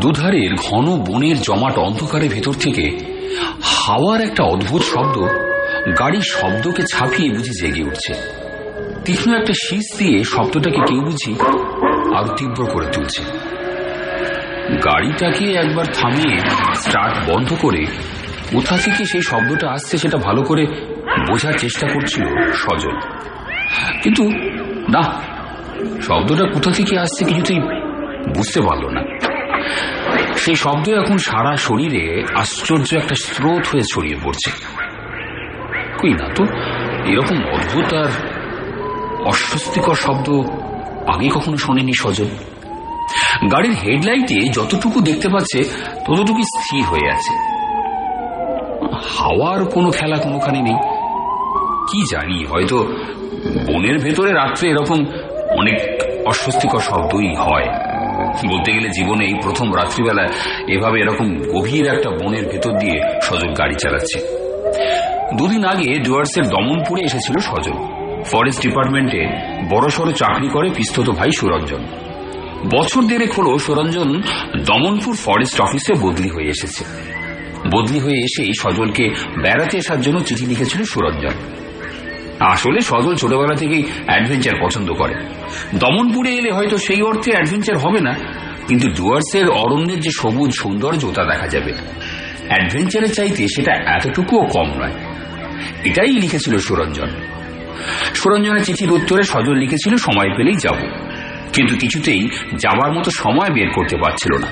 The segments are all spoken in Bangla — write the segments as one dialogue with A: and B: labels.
A: দুধারের ঘন বনের জমাট অন্ধকারের ভেতর থেকে হাওয়ার একটা অদ্ভুত শব্দ গাড়ির শব্দকে ছাপিয়ে বুঝি জেগে উঠছে। তীক্ষ্ণ একটা শীষ দিয়ে শব্দটাকে কেউ বুঝি আরও তীব্র করে তুলছে। গাড়িটাকে একবার থামিয়ে স্টার্ট বন্ধ করে কোথা থেকে সেই শব্দটা আসছে সেটা ভালো করে বোঝার চেষ্টা করছিল সজল। কিন্তু না, শব্দটা কোথা থেকে আসছে কিছুতেই বুঝতে পারল না। সেই শব্দ এখন সারা শরীরে আশ্চর্য একটা স্রোত হয়ে ছড়িয়ে পড়ছে। কই না তো, এরকম অদ্ভুত আর অস্বস্তিকর শব্দ আগে কখনো শোনেনি সজল। গাড়ির হেডলাইটে যতটুকু দেখতে পাচ্ছে ততটুকু স্থির হয়ে আছে। হাওয়ার কোনো খেলা কোনোখানে নেই। কি জানি, হয়তো বনের ভেতরে রাত্রে এরকম অনেক অস্বস্তিকর শব্দই হয়। বলতে গেলে জীবনে এই প্রথম রাত্রিবেলায় এভাবে এরকম গভীর একটা বনের ভেতর দিয়ে সজল গাড়ি চালাচ্ছে। দুদিন আগে ডুয়ার্সের দমনপুরে এসেছিল সজল। ফরেস্ট ডিপার্টমেন্টে বড়সড় চাকরি করে পিস্তত ভাই সুরঞ্জন। বছর দেড়েক হল সুরঞ্জন দমনপুর ফরেস্ট অফিসে বদলি হয়ে এসেছে। বদলি হয়ে এসেই সজলকে বেড়াতে আসার জন্য চিঠি লিখেছিল সুরঞ্জন। আসলে সজল ছোটবেলা থেকেই অ্যাডভেঞ্চার পছন্দ করে। দমনপুরে এলে হয়তো সেই অর্থে অ্যাডভেঞ্চার হবে না, কিন্তু ডুয়ার্সের অরণ্যের যে সবুজ সৌন্দর্য তা দেখা যাবে। অ্যাডভেঞ্চারের চাইতে সেটা এতটুকুও কম নয়। এটাই লিখেছিল সুরঞ্জন। সুরঞ্জনের চিঠির উত্তরে সজল লিখেছিল, সময় পেলেই যাব। কিন্তু কিছুতেই যাওয়ার মতো সময় বের করতে পারছিল না।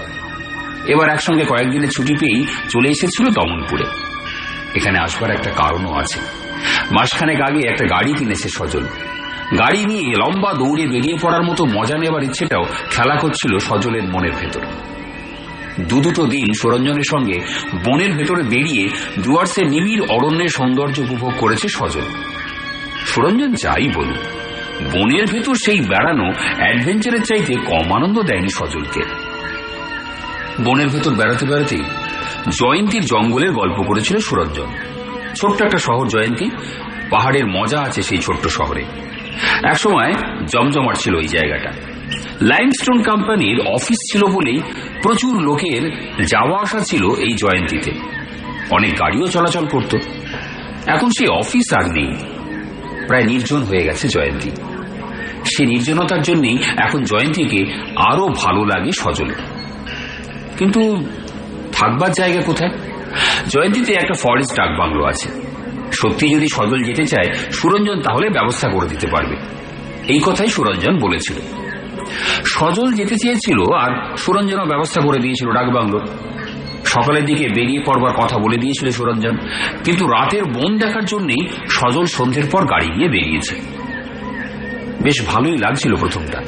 A: এবার একসঙ্গে কয়েকদিনের ছুটি পেয়েই চলে এসেছিল দমনপুরে। এখানে আসবার একটা কারণও আছে। মাসখানেক আগে একটা গাড়ি কিনেছে সজল। গাড়ি নিয়ে লম্বা দৌড়ে বেরিয়ে পড়ার মতো মজা নেবার ইচ্ছেটাও খেলা করছিল সজলের মনের ভেতরে। দু দুটো দিন সুরঞ্জনের সঙ্গে বনের ভেতরে বেরিয়ে ডুয়ার্সের নিবিড় অরণ্যের সৌন্দর্য উপভোগ করেছে সজল। সুরঞ্জন যাই বলুন বনের ভেতর সেই বেড়ানো অ্যাডভেঞ্চারের চাইতে কম আনন্দ দেয়নি সজলকে। বনের ভেতর বেড়াতে বেড়াতেই জয়ন্তীর জঙ্গলের গল্প করেছিল সুরঞ্জন। ছোট্ট একটা শহর, জয়ন্তী। পাহাড়ের মজা আছে সেই ছোট্ট শহরে। একসময় জমজমাট ছিল ওই জায়গাটা। লাইমস্টোন কোম্পানির অফিস ছিল বলেই প্রচুর লোকের যাওয়া আসা ছিল এই জয়ন্তীতে। অনেক গাড়িও চলাচল করত। এখন সেই অফিস আর নেই। প্রায় নির্জন হয়ে গেছে জয়ন্তী। সে নির্জনতার জন্যই এখন জয়ন্তীকে আরও ভালো লাগে সজলে। কিন্তু থাকবার জায়গা কোথায়? জয়ন্তীতে একটা ফরেস্ট ডাক বাংলো আছে। সত্যি যদি সজল যেতে চায়, সুরঞ্জন তাহলে ব্যবস্থা করে দিতে পারবে। এই কথাই সুরঞ্জন বলেছিল। সজল যেতে চেয়েছিল আর সুরঞ্জনও ব্যবস্থা করে দিয়েছিল ডাকবাংলো সকালের দিকে বেরিয়ে পড়বার কথা বলে দিয়েছিল সুরঞ্জন, কিন্তু রাতের বন দেখার জন্যই সজল সন্ধ্যের পর গাড়ি নিয়ে বেরিয়েছে। বেশ ভালোই লাগছিল প্রথমটা।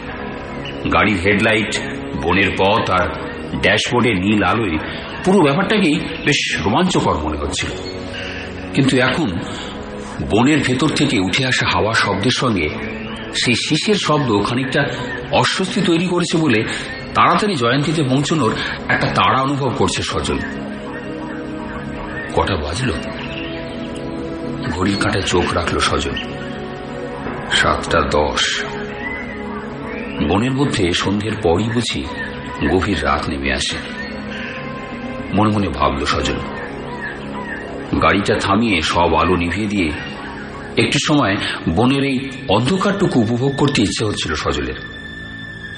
A: গাড়ির হেডলাইট, বনের পথ আর ড্যাশবোর্ডে নীল আলোয় পুরো ব্যাপারটাকেই বেশ রোমাঞ্চকর মনে হচ্ছিল। কিন্তু এখন বনের ভেতর থেকে উঠে আসা হাওয়া শব্দের সঙ্গে সেই শিশের শব্দ খানিকটা অস্বস্তি তৈরি করেছে বলে তাড়াতাড়ি জয়ন্তীতে পৌঁছানোর একটা তাড়া অনুভব করছে সজল কটা বাজল? ঘড়ির কাঁটায় চোখ রাখল সজল সাতটা দশ। বনের মধ্যে সন্ধ্যের পরই বুঝি গভীর রাত নেমে আসে। মনে মনে ভাবল সজল গাড়িটা থামিয়ে সব আলো নিভিয়ে দিয়ে একটু সময় বনের এই অন্ধকারটুকু উপভোগ করতে ইচ্ছে হচ্ছিল সজলের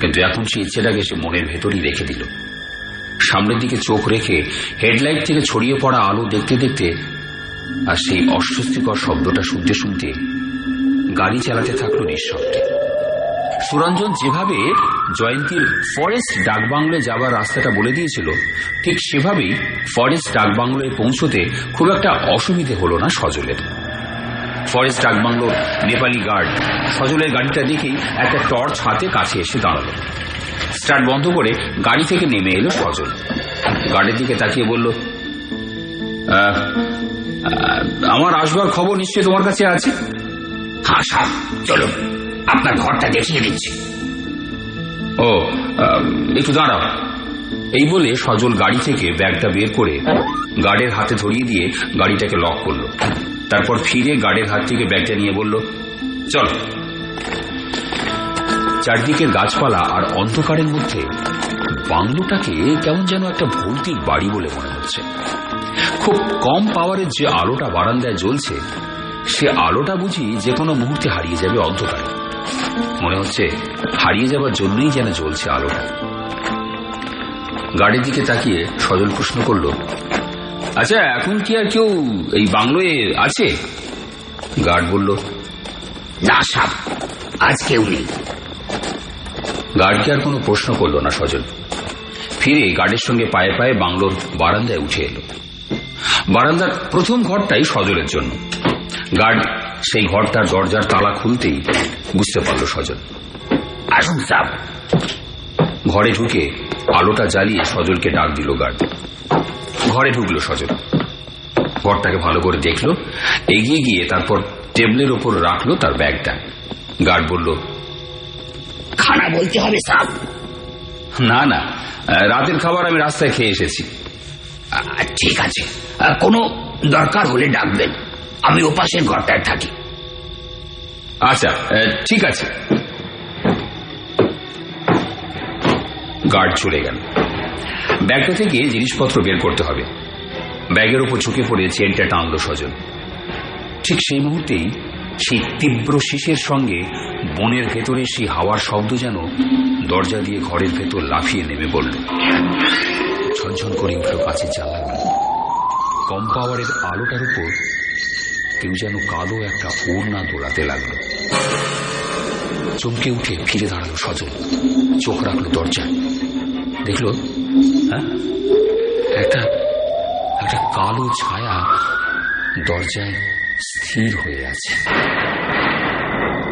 A: কিন্তু এখন সেই ইচ্ছেটাকে সে মনের ভেতরই রেখে দিল। সামনের দিকে চোখ রেখে হেডলাইট থেকে ছড়িয়ে পড়া আলো দেখতে দেখতে আর সেই অস্বস্তিকর শব্দটা শুনতে শুনতে গাড়ি চালাতে থাকল নিঃশব্দে। সুরঞ্জন যেভাবে জয়ন্তীর ফরেস্ট ডাকবাংলোয় যাবার রাস্তাটা বলে দিয়েছিল ঠিক সেভাবেই ফরেস্ট ডাকবাংলোয় পৌঁছতে খুব একটা অসুবিধে হলো না সজলের। ফরেস্ট ডাকবাংলোর নেপালি গার্ড সজলের গাড়িটা দেখেই একটা টর্চ হাতে কাছে এসে দাঁড়াল। স্টার্ট বন্ধ করে গাড়ি থেকে নেমে এলো সজল। গাড়ির দিকে তাকিয়ে বলল "আহ, আহ, আমার আসবার খবর নিশ্চয়ই তোমার কাছে আছে?
B: হ্যাঁ চলুন। আপনার ঘরটা দেখিয়ে দিচ্ছি।
A: ও একটু দাঁড়াও। এই বলে সজল গাড়ি থেকে ব্যাগটা বের করে গার্ডের হাতে ধরিয়ে দিয়ে গাড়িটাকে লক করল। তারপর ফিরে গার্ডের হাত থেকে ব্যাগটা নিয়ে বলল, চল। চারদিকের গাছপালা আর অন্ধকারের মধ্যে বাংলোটাকে কেমন যেন একটা ভৌতিক বাড়ি বলে মনে হচ্ছে। খুব কম পাওয়ারের যে আলোটা বারান্দায় জ্বলছে, সে আলোটা বুঝি যে কোনো মুহূর্তে হারিয়ে যাবে অন্ধকারে। মনে হচ্ছে হারিয়ে যাবার জন্যই যেন জ্বলছে আলোটা। গাড়ির দিকে তাকিয়ে সজল প্রশ্ন করল আচ্ছা এখন কি আর কেউ এই বাংলোয় আছে? গার্ড বলল,
B: না সাব, আজ কেউ নেই।
A: গার্ডকে আর কোনো প্রশ্ন করল না সজল। ফিরে গার্ডের সঙ্গে পায়ে পায়ে বাংলোর বারান্দায় উঠে এলো। বারান্দার প্রথম ঘরটাই সজলের জন্য। গার্ড সেই ঘরটার দরজার তালা খুলতেই বুঝতে পারল সজল।
B: আসুন সাব
A: ঘরে ঢুকে আলোটা জ্বালিয়ে সজলকে ডাক দিল গার্ড। ঘরে ঢুকলো সজল। ঘরটাকে ভালো করে দেখল, এগিয়ে গিয়ে তারপর টেবিলের ওপর রাখল তার ব্যাগটা। গার্ড বলল,
B: খানা বলতে হবে সাব
A: না না, রাতের খাবার আমি রাস্তায় খেয়ে এসেছি।
B: ঠিক আছে। কোনো দরকার হলে ডাকবেন। আমি ওপাশের ঘরটায় থাকি।
A: আচ্ছা ঠিক আছে। গার্ড চলে গেল। ব্যাগটা থেকে জিনিসপত্র বের করতে হবে। ব্যাগের উপর ঝুঁকে পড়ে চেনটা টানলো সজন ঠিক সেই মুহূর্তেই সেই তীব্র শীষের সঙ্গে বনের ভেতরে সেই হাওয়ার শব্দ যেন দরজা দিয়ে ঘরের ভেতর লাফিয়ে নেমে পড়ল। ঝনঝন করে উঠল কাছে জানলাগুলো। কম পাওয়ারের আলোটার উপর কেউ যেন কালো একটা ওড়না দোলাতে লাগল। চমকে উঠে ফিরে দাঁড়াল সজল। চোখ রাখল দরজায়। দেখল হ্যাঁ? একটা একটা কালো ছায়া দরজায় স্থির হয়ে আছে।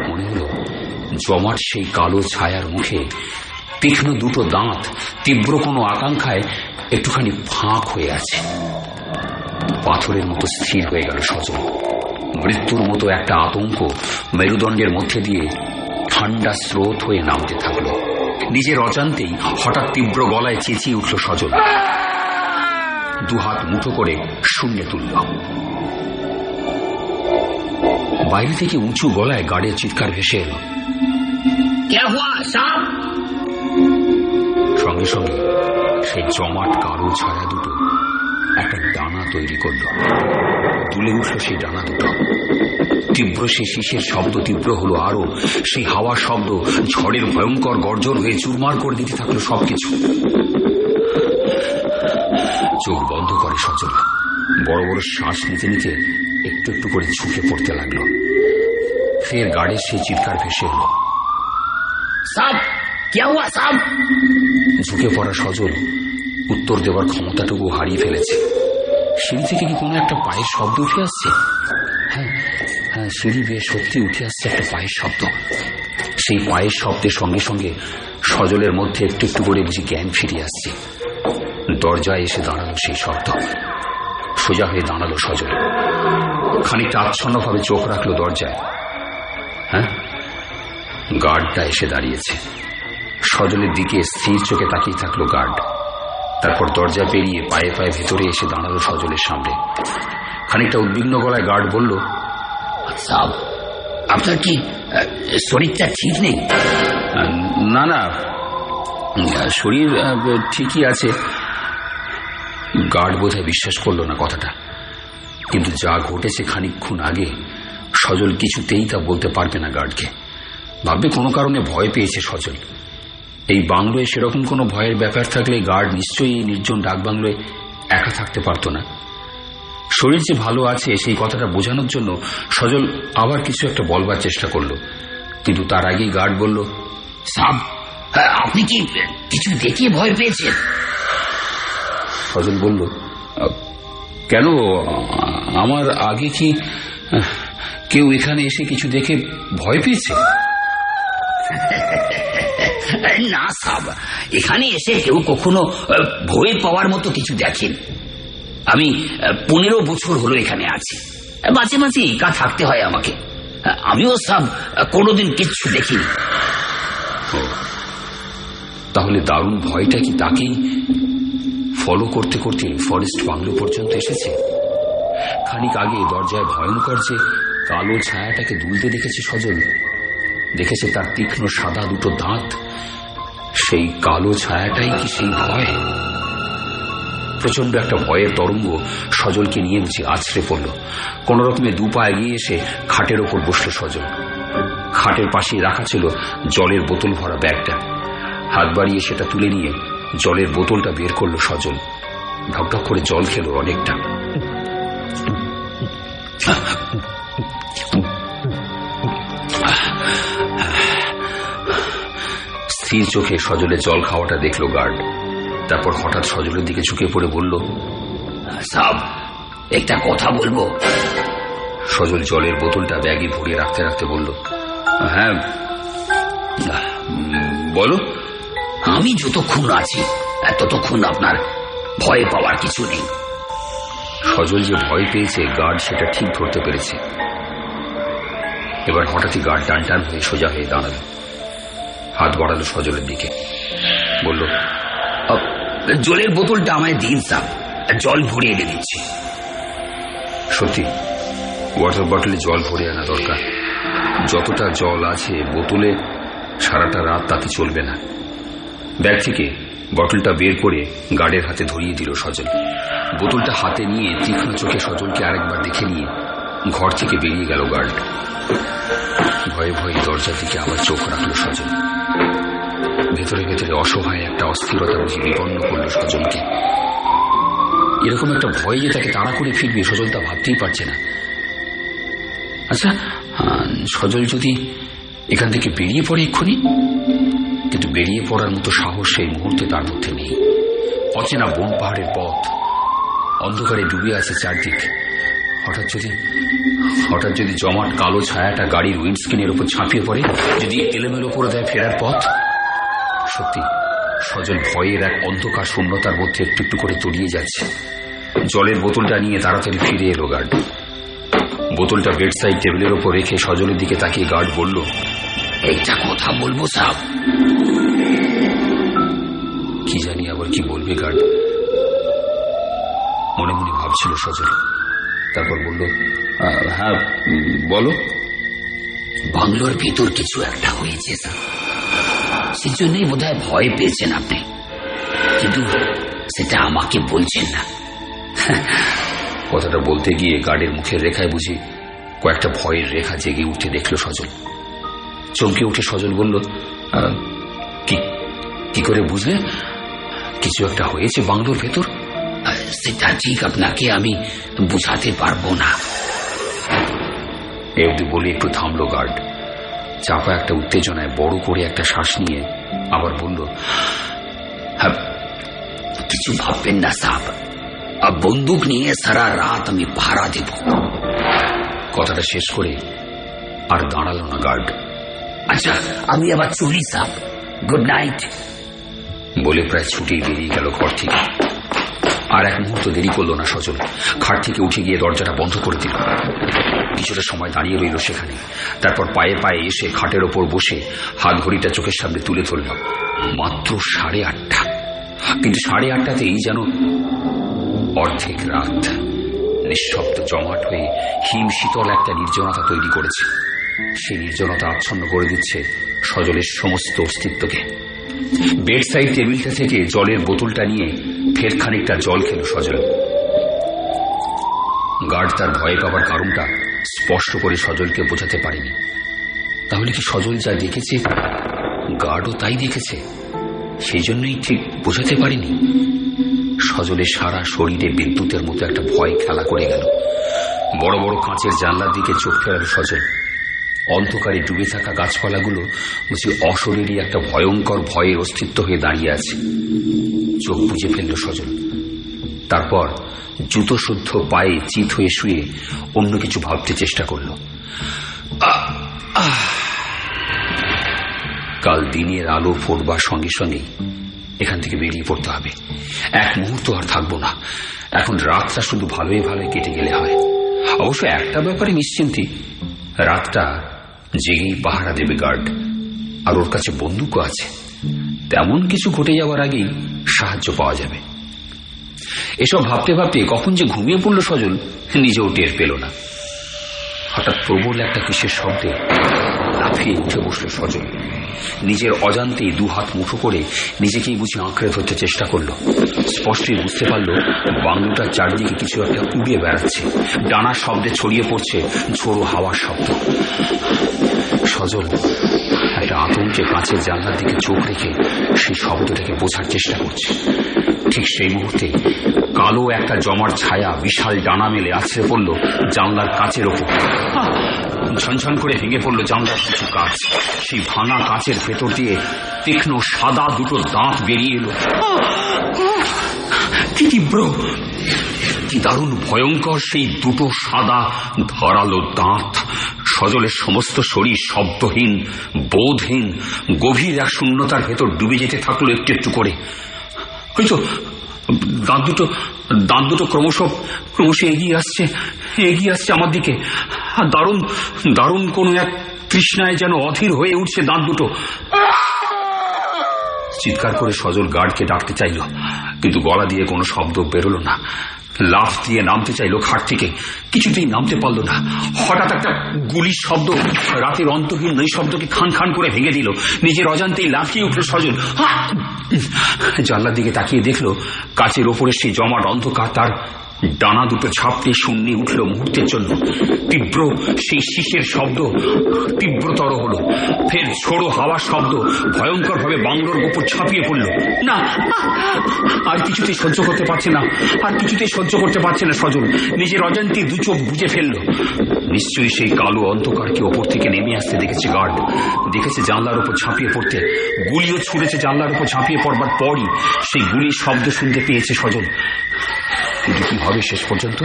A: মনে হলো জমাট সেই কালো ছায়ার মুখে তীক্ষ্ণ দুটো দাঁত, তীব্র কোনো আকাঙ্ক্ষায় একটুখানি ফাঁক হয়ে আছে। পাথরের মতো স্থির হয়ে গেল সজল। মৃত্যুর মতো একটা আতঙ্ক মেরুদণ্ডের মধ্যে দিয়ে ঠান্ডা স্রোত হয়ে নামতে থাকল। নিজের অজান্তেই হঠাৎ তীব্র গলায় চেঁচিয়ে উঠল সজল দুহাত মুঠো করে শূন্যে তুলল বাইরে থেকে উঁচু গলায় গাড়ির চিৎকার ভেসে এলো। সঙ্গে সঙ্গে সেই জমাট কালো ছায়া দুটো একটা ডানা তৈরি করল। তুলে উঠল সেই ডানা দুটো। তীব্র সে শীষের শব্দ তীব্র হলো আরও। সেই হাওয়ার শব্দ ঝড়ের ভয়ঙ্কর গর্জন হয়ে চুরমার করে দিতে থাকল সবকিছু। চোখ বন্ধ করে সজল। বড় বড় শ্বাস নিতে নিতে একটু একটু করে ঝুঁকে পড়তে লাগল। ফের গাড়ির সেই চিৎকার ভেসে এলো।
B: কে হুয়া
A: ঝুঁকে পড়া সজল উত্তর দেওয়ার ক্ষমতাটুকু হারিয়ে ফেলেছে। সিঁড়ি থেকে কি কোনো একটা পায়ের শব্দ উঠে আসছে? হ্যাঁ হ্যাঁ সিঁড়ি বেয়ে সত্যি উঠে আসছে একটা পায়ের শব্দ। সেই পায়ের শব্দের সঙ্গে সঙ্গে সজলের মধ্যে একটু একটু করে বুঝি জ্ঞান ফিরে আসছে। দরজায় এসে দাঁড়াল সেই শব্দ। সোজা হয়ে দাঁড়াল সজল। খানিকটা আচ্ছন্নভাবে চোখ রাখল দরজায়। হ্যাঁ গার্ডটা এসে দাঁড়িয়েছে। সজলের দিকে স্থির চোখে তাকিয়ে থাকল গার্ড। তারপর দরজা পেরিয়ে পায়ে পায়ে ভেতরে এসে দাঁড়াল সজলের সামনে। খানিকটা উদ্বিগ্ন গলায় গার্ড বলল
B: সাব আপনার কি শরীরটা ঠিক নেই?
A: না না শরীর ঠিকই আছে। গার্ড বোধহয় বিশ্বাস করল না কথাটা। কিন্তু যা ঘটেছে খানিকক্ষণ আগে সজল কিছুতেই তা বলতে পারবে না গার্ডকে। ভাববে কোনো কারণে ভয় পেয়েছে সজল। এই বাংলোয় সেরকম কোনো ভয়ের ব্যাপার থাকলে গার্ড নিশ্চয়ই নির্জন ডাক বাংলোয় একা থাকতে পারতো না। শরীর যে ভালো আছে সেই কথাটা বোঝানোর জন্য সজল আবার কিছু একটা বলবার চেষ্টা করল। কিন্তু তার আগেই গার্ড বলল
B: সাব আহ, আপনি কি কিছু দেখিয়ে ভয় পেয়েছেন?
A: সজল বলল কেন? আমার আগে কি কেউ এখানে এসে কিছু দেখে ভয় পেয়েছে?
B: না, সাব। এখানে এসে কেউ কখনো ভয় পাওয়ার মতো কিছু দেখেন। আমি পনেরো বছর হলো এখানে আছি। মাঝে মাঝে একা থাকতে হয় আমাকে। আমিও, সাব কোনোদিন কিচ্ছু দেখিনি।
A: তাহলে দারুণ ভয়টা কি তাকেই ফলো করতে করতে ফরেস্ট বাংলো পর্যন্ত এসেছে? খানিক আগে দরজায় ভয়ঙ্কর যে কালো ছায়াটাকে দুলতে দেখেছে সজল দেখেছে তার তীক্ষ্ণ সাদা দুটো দাঁত? সেই কালো ছায়াটাই কি সেই ভয়? প্রচণ্ড একটা ভয়ের তরঙ্গ সজলকে নিয়ে বুঝি আছড়ে পড়ল। কোন রকমে দু পা এগিয়ে এসে খাটের ওপর বসল সজল। খাটের পাশেই রাখা ছিল জলের বোতল ভরা ব্যাগটা। হাত বাড়িয়ে সেটা তুলে নিয়ে জলের বোতলটা বের করল সজল। ঢকঢক করে জল খেলো অনেকটা। স্থির চোখে সজলের জল খাওয়াটা দেখল গার্ড। তারপর হঠাৎ সজলের দিকে ঝুঁকে পড়ে বলল
B: সাব একটা কথা বলব?
A: সজল জলের বোতলটা ব্যাগে ভরিয়ে রাখতে রাখতে বলল হ্যাঁ বলো।
B: আমি যতক্ষণ আছি ততক্ষণ আপনার ভয় পাওয়ার কিছু নেই।
A: সজল যে ভয় পেয়েছে গার্ড সেটা ঠিক ধরতে পেরেছে। এবার হঠাৎই গার্ড টান টান হয়ে সোজা হয়ে দাঁড়াল। হাত বাড়ালো সজলের দিকে। বলল
B: জলের বোতলটা আমায় দিন সাব জল ভরে এনে দিচ্ছি।
A: সত্যি ওয়াটার বটলে জল ভরে আনা দরকার। যতটা জল আছে বোতলে, সারাটা রাত তাতে চলবে না। ব্যাগ থেকে বটলটা বের করে গার্ডের হাতে ধরিয়ে দিল সজল। বোতলটা হাতে নিয়ে তীক্ষ্ণ চোখে সজলকে আরেকবার দেখে নিয়ে ঘর থেকে বেরিয়ে গেল গার্ড। ভয়ে ভয়ে দরজার দিকে আবার চোখ রাখল সজল। ভেতরে ভেতরে অসহায় একটা অস্থিরতা বুঝি বিপন্ন করল সজলকে এরকম একটা ভয় যে তাকে তাড়া করে ফিরবে সজল তা ভাবতেই পারছে না। আচ্ছা সজল যদি এখান থেকে বেরিয়ে পড়ে এক্ষুনি? কিন্তু বেরিয়ে পড়ার মতো সাহস সেই মুহূর্তে তার মধ্যে নেই। অচেনা বন পাহাড়ের পথ, অন্ধকারে ডুবে আছে চারদিক। হঠাৎ যদি হঠাৎ যদি জমাট কালো ছায়াটা গাড়ির উইন্ডস্ক্রিনের উপর ঝাঁপিয়ে পড়ে, যদি এলোমেলো করে দেয় ফেরার পথ? সত্যি, সজল ভয়ের এক অন্ধকার শূন্যতার মধ্যে একটু একটু করে তলিয়ে যাচ্ছে। জলের বোতলটা নিয়ে তাড়াতাড়ি ফিরে এলো গার্ড বোতলটা বেড সাইড টেবিলের ওপর রেখে সজলের দিকে তাকিয়ে গার্ড বলল
B: একটা কথা বলব সাব?
A: কি জানি আবার কি বলবে গার্ড মনে মনে ভাবছিল সজল। তারপর বলল হ্যাঁ বলো।
B: বাংলোর ভিতর কিছু একটা হয়েছে স্যার সেজন্যই বোধ হয় ভয় পেয়েছেন আপনি। কিন্তু সেটা আমাকে বলছেন না।
A: কথাটা বলতে গিয়ে গার্ডের মুখের রেখায় বুঝি কয়েকটা ভয়ের রেখা জেগে উঠে দেখল সজল। চমকে উঠে সজল বলল "আহ, কি কি করে বুঝলে? কিছু একটা হয়েছে বাংলোর ভেতর?
B: সেটা ঠিক আপনাকে আমি বুঝাতে পারব না।
A: এ অব্দি বলে একটু থামলো গার্ড। চাপা একটা উত্তেজনায় বড় করে একটা শ্বাস নিয়ে আবার বলল
B: হ্যাঁ, কিছু ভাববেন না সাব। আহ, বন্দুক নিয়ে সারা রাত আমি ভাড়া দেব।
A: কথাটা শেষ করে আর দাঁড়াল না গার্ড
B: আচ্ছা আমি আবার চলি সাব। গুড নাইট
A: বলে প্রায় ছুটেই বেরিয়ে গেল ঘর থেকে। আর এক মুহূর্ত দেরি করল না সজল। খাট থেকে উঠে গিয়ে দরজাটা বন্ধ করে দিল। কিছুটা সময় দাঁড়িয়ে রইল সেখানে। তারপর পায়ে পায়ে এসে খাটের ওপর বসে হাত ঘড়িটা চোখের সামনে তুলে ধরল। মাত্র সাড়ে আটটা। কিন্তু সাড়ে আটটাতেই যেন অর্ধেক রাত। নিঃশব্দ জমাট হয়ে হিম শীতল একটা নির্জনতা তৈরি করেছে। সেই নির্জনতা আচ্ছন্ন করে দিচ্ছে সজলের সমস্ত অস্তিত্বকে। বেড সাইড টেবিলটা থেকে জলের বোতলটা নিয়ে ফের খানিকটা জল খেল সজল গার্ড তার ভয় পাবার কারণটা স্পষ্ট করে সজলকে বোঝাতে পারেনি। তাহলে কি সজল যা দেখেছে, গার্ডও তাই দেখেছে? সেই জন্যই ঠিক বোঝাতে পারেনি? সজলের সারা শরীরে বিদ্যুতের মতো একটা ভয় খেলা করে গেল। বড় বড় কাঁচের জানলার দিকে চোখ ফেরালো সজল অন্ধকারে ডুবে থাকা গাছপালাগুলো বুঝি অশরীরই একটা ভয়ঙ্কর ভয়ের অস্তিত্ব হয়ে দাঁড়িয়ে আছে। চোখ বুঝে ফেলল সজল তারপর জুতো শুদ্ধ পায়ে চিত হয়ে শুয়ে অন্য কিছু ভাবতে চেষ্টা করল। কাল দিনের আলো ফোরবার সঙ্গে সঙ্গেই এখান থেকে বেরিয়ে পড়তে হবে। এক মুহূর্ত আর থাকব না। এখন রাতটা শুধু ভালোই ভালোই কেটে গেলে হয়। অবশ্য একটা ব্যাপারে নিশ্চিন্তি। রাতটা জেগেই পাহারা দেবে গার্ড। আর ওর কাছে বন্দুকও আছে। তেমন কিছু ঘটে যাওয়ার আগেই সাহায্য পাওয়া যাবে। এসব ভাবতে ভাবতে কখন যে ঘুমিয়ে পড়ল সজল নিজেও টের পেল না। হঠাৎ প্রবল একটা কিসের শব্দে লাফিয়ে উঠে বসল সজল। নিজের অজান্তেই দু হাত মুঠো করে নিজেকেই বুঝি আঁকড়ে ধরতে চেষ্টা করল। স্পষ্টই বুঝতে পারল বাংলোটার চারদিকে কিছু একটা উড়ে বেড়াচ্ছে। ডানার শব্দে ছড়িয়ে পড়ছে ঝোড়ো হাওয়ার শব্দ। সজল আতঙ্কে কাঁচের জানলার দিকে চোখ রেখে সেই শব্দটাকে বোঝার চেষ্টা করছে। ঠিক সেই মুহূর্তে কালো একটা জমার ছায়া বিশাল ডানা মেলে আছড়ে পড়ল জানলার কাচের ওপর! ঝনঝন করে ভেঙে পড়ল জানলার কিছু কাজ সেই ভাঙা কাচের ভেতর দিয়ে তীক্ষ্ণ সাদা দুটো দাঁত বেরিয়ে এলো। তীব্র কি দারুণ ভয়ঙ্কর সেই দুটো সাদা ধরালো দাঁত। সজলের সমস্ত শরীর শব্দহীন, বোধহীন, গভীর এক শূন্যতার ভেতর ডুবে যেতে থাকল একটু একটু করে। হয়তো দাঁত দুটো দাঁত দুটো ক্রমশ ক্রমশ এগিয়ে আসছে এগিয়ে আসছে আমার দিকে। আর দারুণ দারুণ কোনো এক তৃষ্ণায় যেন অধীর হয়ে উঠছে দাঁত দুটো। চিৎকার করে সজল গার্ডকে ডাকতে চাইল, কিন্তু গলা দিয়ে কোনো শব্দ বেরোলো না। লাফ দিয়ে নামতে চাইলো খাট থেকে। কিছুতেই নামতে পারল না। হঠাৎ একটা গুলির শব্দ রাতের অন্তহীন নৈশব্দকে খান খান করে ভেঙে দিল। নিজের অজান্তেই লাফিয়ে উঠল সজল! জানলার দিকে তাকিয়ে দেখল, কাচের ওপরে সেই জমাট অন্ধকার, তার ডানা দুটো ছাপড়ে শূন্যে উঠল মুহূর্তের জন্য। তীব্র সেই শীষের শব্দ তীব্রতর হল। ফের ছোড়ো হাওয়ার শব্দ ভয়ঙ্কর ভাবে বাংলোর উপর ছাপিয়ে পড়ল। না, আর কিছুতেই সহ্য করতে পারছে না, আর কিছুতেই সহ্য করতে পারছে না সজল। নিজের অজান্তি দু চোখ বুঝে ফেলল। নিশ্চয়ই সেই কালো অন্ধকারকে ওপর থেকে নেমে আসতে দেখেছে গার্ড। দেখেছে জানলার উপর ঝাঁপিয়ে পড়তে। গুলিও ছুঁড়েছে জানলার উপর ঝাঁপিয়ে পড়বার পরই সেই গুলির শব্দ শুনতে পেয়েছে সজল। কিন্তু কি হবে শেষ পর্যন্ত।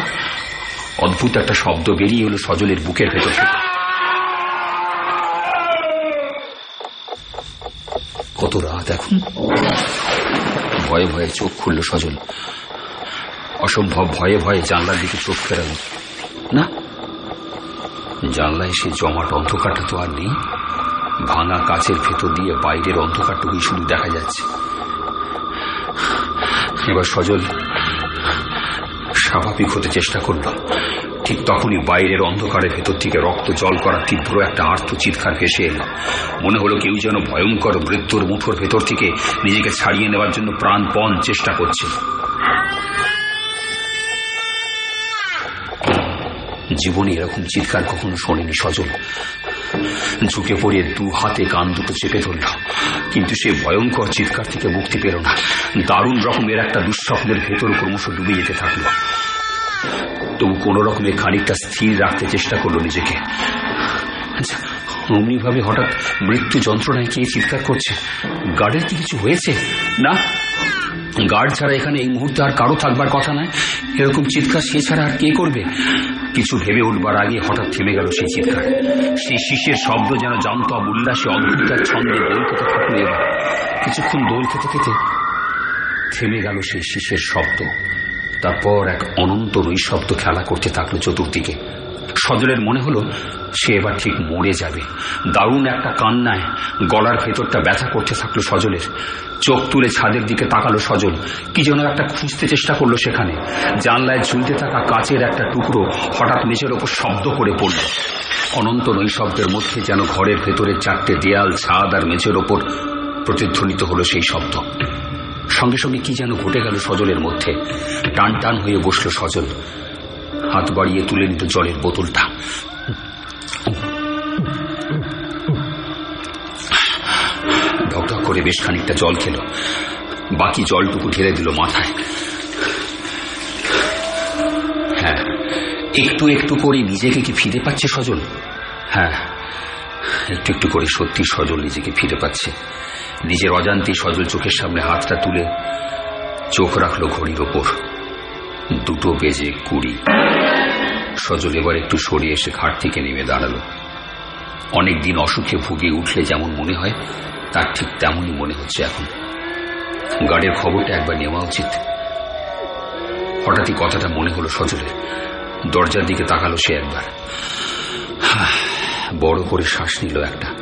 A: অদ্ভুত একটা শব্দ বেরিয়ে এলো সজলের বুকের ভেতর কত রাত এখন? ভয়ে ভয়ে চোখ খুলল সজল। অসম্ভব ভয়ে ভয়ে জানলার দিকে চোখ ফেরাল। না, জানলায় সে জমাট অন্ধকারটা তো আর নেই। ভাঙা কাচের ভেতর দিয়ে বাইরের অন্ধকারটুকুই শুধু দেখা যাচ্ছে। এবার সজল স্বাভাবিক হতে চেষ্টা করল। ঠিক তখনই বাইরের অন্ধকারের ভেতর থেকে রক্ত জল করা তীব্র একটা আর্থ চিৎকার ভেসে এলো। মনে হলো কেউ যেন ভয়ঙ্কর মৃত্যুর মুঠোর ভেতর থেকে নিজেকে ছাড়িয়ে নেওয়ার জন্য প্রাণপণ চেষ্টা করছে। জীবনে এরকম চিৎকার কখনো শোনেনি সজল। ঝুঁকে পড়ে দু হাতে কান দুটো চেপে ধরল। কিন্তু সে ভয়ঙ্কর চিৎকার থেকে মুক্তি পেল না। দারুণ রকমের একটা দুঃস্বপ্নের ভেতর ক্রমশ ডুবে যেতে থাকল। তবু কোন রকমে খানিকটা স্থির রাখতে চেষ্টা করল নিজেকে। আচ্ছা অমনি ভাবে হঠাৎ মৃত্যু যন্ত্রণায় কে চিৎকার করছে? গার্ডের কি কিছু হয়েছে? না। গার্ড ছাড়া এখানে এই মুহূর্তে আর কারও থাকবার কথা নয় এরকম চিৎকার সে ছাড়া আর কে করবে? কিছু ভেবে উঠবার আগে হঠাৎ থেমে গেল সেই চিৎকার। সেই শীষের শব্দ যেন জান্তব উল্লাসে অদ্ভুত ছন্দে দোল খেতে থাকল এবার। কিছুক্ষণ দোল খেতে খেতে থেমে গেল সেই শীষের শব্দ। তারপর এক অনন্ত নৈশব্দ খেলা করতে থাকল চতুর্দিকে। সজলের মনে হলো সে এবার ঠিক মরে যাবে। দারুণ একটা কান্নায় গলার ভেতরটা ব্যথা করতে থাকল সজলের। চোখ তুলে ছাদের দিকে তাকালো সজল। কি যেন একটা খুঁজতে চেষ্টা করল সেখানে। জানলায় ঝুলতে থাকা কাচের একটা টুকরো হঠাৎ মেঝের ওপর শব্দ করে পড়ল। অনন্ত নৈশব্দের মধ্যে যেন ঘরের ভেতরে চারটে দেয়াল, ছাদ আর মেঝের ওপর প্রতিধ্বনিত হলো সেই শব্দ। সঙ্গে সঙ্গে কি যেন ঘটে গেল সজলের মধ্যে। টান টান হয়ে বসল সজল। হাত বাড়িয়ে তুলে নিত জলের বোতলটা। ঢকঢক করে বেশ খানিকটা জল খেল। বাকি জলটুকু ঢেলে দিল মাথায়। হ্যাঁ একটু একটু করে নিজেকে কি ফিরে পাচ্ছে সজল? হ্যাঁ একটু একটু করে সত্যি সজল নিজেকে ফিরে পাচ্ছে। নিজের অজান্তেই সজল চোখের সামনে হাতটা তুলে চোখ রাখল ঘড়ির ওপর। দুটো বেজে কুড়ি। সজল এবার একটু সরে এসে ঘাট থেকে নেমে দাঁড়াল। অনেকদিন অসুখে ভুগে উঠলে যেমন মনে হয়, তার ঠিক তেমনই মনে হচ্ছে এখন। গাড়ির খবরটা একবার নেওয়া উচিত। হঠাৎই কথাটা মনে হলো সজলের দরজার দিকে তাকালো সে একবার। বড় করে শ্বাস নিল একটা।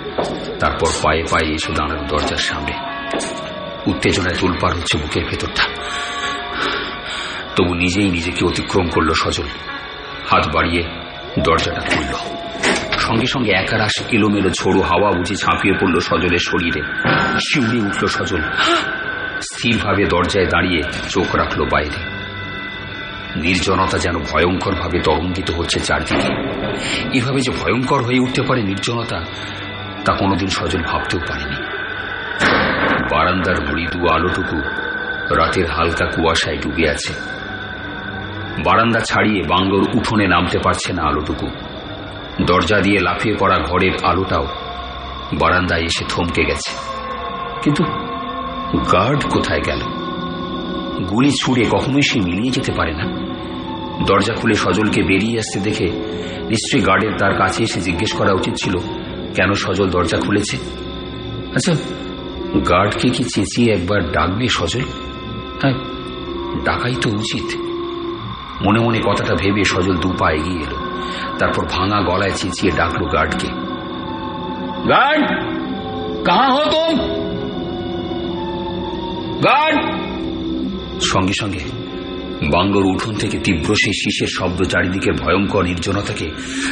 A: তারপর পায়ে পায়ে এসে দাঁড়াল দরজার সামনে। উত্তেজনায় তুলপার হচ্ছে বুকের ভেতরটা। তবু নিজেই নিজেকে অতিক্রম করল সজল। হাত বাড়িয়ে দরজাটা খুলল। সঙ্গে সঙ্গে একারাশ এলোমেলো ঝোড়ো হাওয়া বুঝে ঝাঁপিয়ে পড়ল সজলের শরীরে। শিউরে উঠল সজল। স্থিরভাবে দরজায় দাঁড়িয়ে চোখ রাখল বাইরে। নির্জনতা যেন ভয়ঙ্কর ভাবে তরঙ্গিত হচ্ছে চারদিকে। এভাবে যে ভয়ঙ্কর হয়ে উঠতে পারে নির্জনতা, তা কোনোদিন সজল ভাবতেও পারেনি। বারান্দার মৃদু আলোটুকু রাতের হালকা কুয়াশায় ডুবে আছে। বারান্দা ছাড়িয়ে বাংলোর উঠোনে নামতে পারছে না আলোটুকু। দরজা দিয়ে লাফিয়ে পড়া ঘরের আলোটাও বারান্দায় এসে থমকে গেছে। কিন্তু গার্ড কোথায় গেল? গুলি ছুড়ে কখনোই সে মিলিয়ে যেতে পারে না। দরজা খুলে সজলকে বেরিয়ে আসতে দেখে নিশ্চয়ই গার্ডের তার কাছে এসে জিজ্ঞেস করা উচিত ছিল, কেন সজল দরজা খুলেছে? আচ্ছা গার্ডকে কি চেঁচিয়ে একবার ডাকবে সজল? হ্যাঁ ডাকাই তো উচিত। মনে মনে কথাটা ভেবে সজল দু পা এগিয়ে এলো। তারপর ভাঙা গলায় চেঁচিয়ে ডাকলো গার্ডকে। গার্ড কাহা হো তুম? গার্ড। সঙ্গে সঙ্গে বাংলোর উঠোন থেকে তীব্র সেই শীষের শব্দ চারিদিকে ভয়ঙ্কর নির্জনতাকে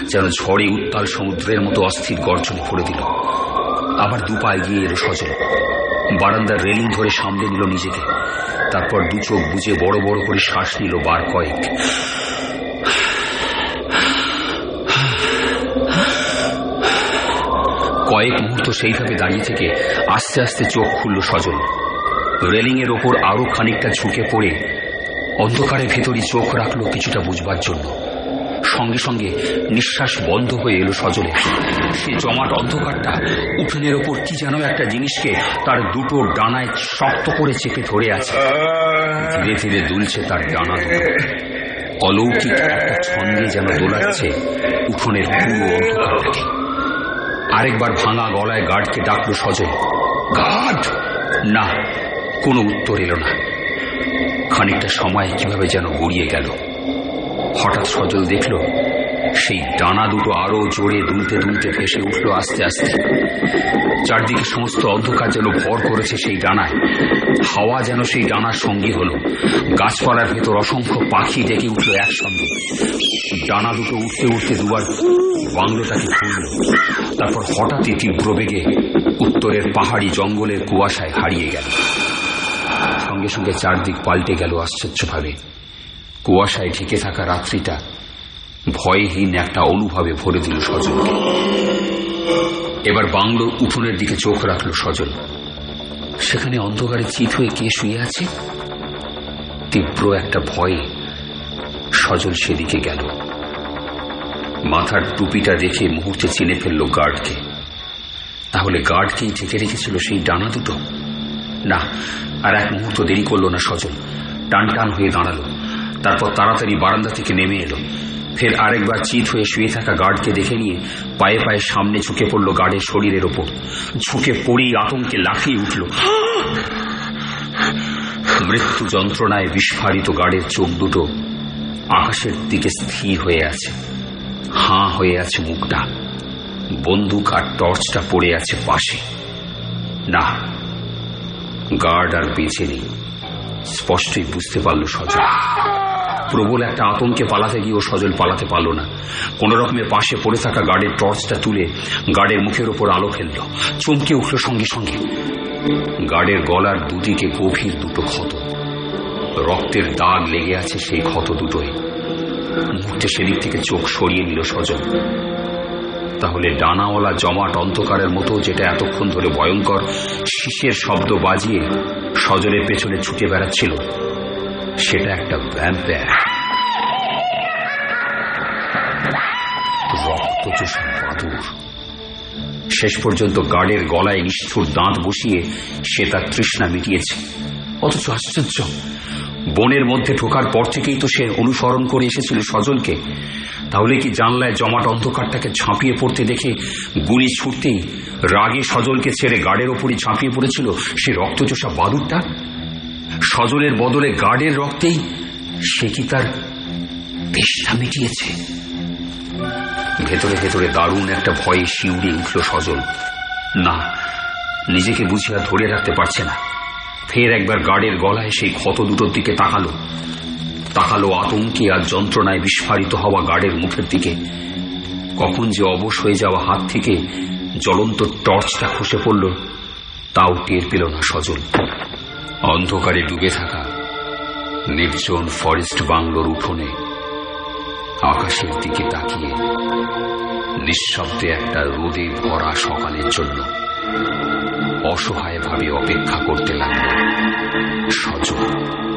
A: যেন ঝড়ে উত্তাল সমুদ্রের মতো অস্থির গর্জনে ভরে দিল। আবার দু পা এগিয়ে এলো সজল। বারান্দার রেলিং ধরে সামলে নিল নিজেকে। তারপর দু চোখ বুঝে বড় বড় করে শ্বাস নিল বার কয়েক। কয়েক মুহূর্ত সেইভাবে দাঁড়িয়ে থেকে আস্তে আস্তে চোখ খুলল সজল। রেলিংয়ের ওপর আরও খানিকটা ঝুঁকে পড়ে অন্ধকারের ভেতরই চোখ রাখল কিছুটা বুঝবার জন্য। সঙ্গে সঙ্গে নিঃশ্বাস বন্ধ হয়ে এলো সজলে। সে জমাট অন্ধকারটা উঠোনের ওপর কি যেন একটা জিনিসকে তার দুটো ডানায় শক্ত করে চেপে ধরে আছে। ধীরে ধীরে দুলছে তার ডানা অলৌকিক একটা ছন্দে যেন দোলাচ্ছে উঠোনের পুরো অন্ধকারটাকে। আরেকবার ভাঙা গলায় গার্ডকে ডাকলো সজল, গার্ড! না, কোনো উত্তর এলো না। খানিকটা সময় কীভাবে যেন গড়িয়ে গেল। হঠাৎ সজল দেখল, সেই ডানা দুটো আরও জোরে দুলতে দুলতে ভেসে উঠল আস্তে আস্তে। চারদিকে সমস্ত অন্ধকার যেন ভর করেছে সেই ডানায়। হাওয়া যেন সেই ডানার সঙ্গী হলো। গাছপালার ভেতর অসংখ্য পাখি ডেকে উঠল একসঙ্গে। ডানা দুটো উঠতে উঠতে দুবার বাংলোটাকে ঘুরল তারপর হঠাৎই তীব্র বেগে উত্তরের পাহাড়ি জঙ্গলের কুয়াশায় হারিয়ে গেল। সঙ্গে সঙ্গে চারদিক পাল্টে গেল আশ্চর্যভাবে। কুয়াশায় ঢেকে থাকা রাত্রিটা ভয়হীন একটা অনুভবে ভরে দিল সজলকে এবার বাংলোর উঠোনের দিকে চোখ রাখল সজল সেখানে অন্ধকারে চিত হয়ে কে শুয়ে আছে? তীব্র একটা ভয়ে সজল সেদিকে গেল। মাথার টুপিটা দেখে মুহূর্তে চিনে ফেলল গার্ডকে। তাহলে গার্ডকেই ঢেকে রেখেছিল সেই ডানা দুটো? না, আর এক মুহূর্ত দেরি করল না সজল টান টান হয়ে দাঁড়াল। তারপর তাড়াতাড়ি বারান্দা থেকে নেমে এলো। ফের আরেকবার চিত হয়ে শুয়ে থাকা গার্ডকে দেখে নিয়ে পায়ে পায়ে সামনে ঝুঁকে পড়ল গার্ডের শরীরের ওপর। ঝুঁকে পড়েই আতঙ্কে লাফিয়ে উঠল। মৃত্যু যন্ত্রণায় বিস্ফারিত গার্ডের চোখ দুটো আকাশের দিকে স্থির হয়ে আছে। হাঁ হয়ে আছে মুখটা। বন্দুক আর টর্চটা পড়ে আছে পাশে। না, গার্ড আর বেঁচে নেই। স্পষ্টই বুঝতে পারল সজল। প্রবল একটা আতঙ্কে পালাতে গিয়েও সজল পালাতে পারল না। কোন রকমের পাশে পড়ে থাকা গার্ডের টর্চটা তুলে গার্ডের মুখের ওপর আলো ফেলল। চমকে উঠল সঙ্গে সঙ্গে। গার্ডের গলার দুদিকে গভীর দুটো ক্ষত। রক্তের দাগ লেগে আছে সেই ক্ষত দুটোই। মুহূর্তে সেদিক থেকে চোখ সরিয়ে নিল সজল তাহলে ডানাওয়ালা জমাট অন্ধকারের মতো, যেটা এতক্ষণ ধরে ভয়ঙ্কর শীষের শব্দ বাজিয়ে সজলের পেছনে ছুটে বেড়াচ্ছিল। সেটা একটা ভ্যাম্পায়ার রক্তচোষা বাদুর শেষ পর্যন্ত গার্ডের গলায় নিষ্ঠুর দাঁত বসিয়ে সে তার তৃষ্ণা মিটিয়েছে। অথচ আশ্চর্য, বনের মধ্যে ঢোকার পর থেকেই তো সে অনুসরণ করে এসেছিল সজলকে। তাহলে কি জানলায় জমাট অন্ধকারটাকে ঝাঁপিয়ে পড়তে দেখে গুলি ছুটতেই রাগে সজলকে ছেড়ে গার্ডের ওপরই ঝাঁপিয়ে পড়েছিল সে রক্তচোষা বাদুরটা? সজলের বদলে গার্ডের রক্তেই সে কি তার তেষ্টা মিটিয়েছে? ভেতরে ভেতরে দারুণ একটা ভয়ে শিউরে উঠল সজল। না, নিজেকে বুঝিয়া ধরে রাখতে পারছে না। ফের একবার গার্ডের গলায় সেই ক্ষত দুটোর দিকে তাকালো। তাকালো আতঙ্কে আর যন্ত্রণায় বিস্ফারিত হওয়া গার্ডের মুখের দিকে। কখন যে অবশ হয়ে যাওয়া হাত থেকে জ্বলন্ত টর্চটা খসে পড়ল, তাও টের পেল না সজল। অন্ধকারে ডুবে থাকা নির্জন ফরেস্ট বাংলোর উঠোনে আকাশের দিকে তাকিয়ে নিঃশব্দে একটা রোদে ভরা সকালের জন্য অসহায়ভাবে অপেক্ষা করতে লাগল সজল।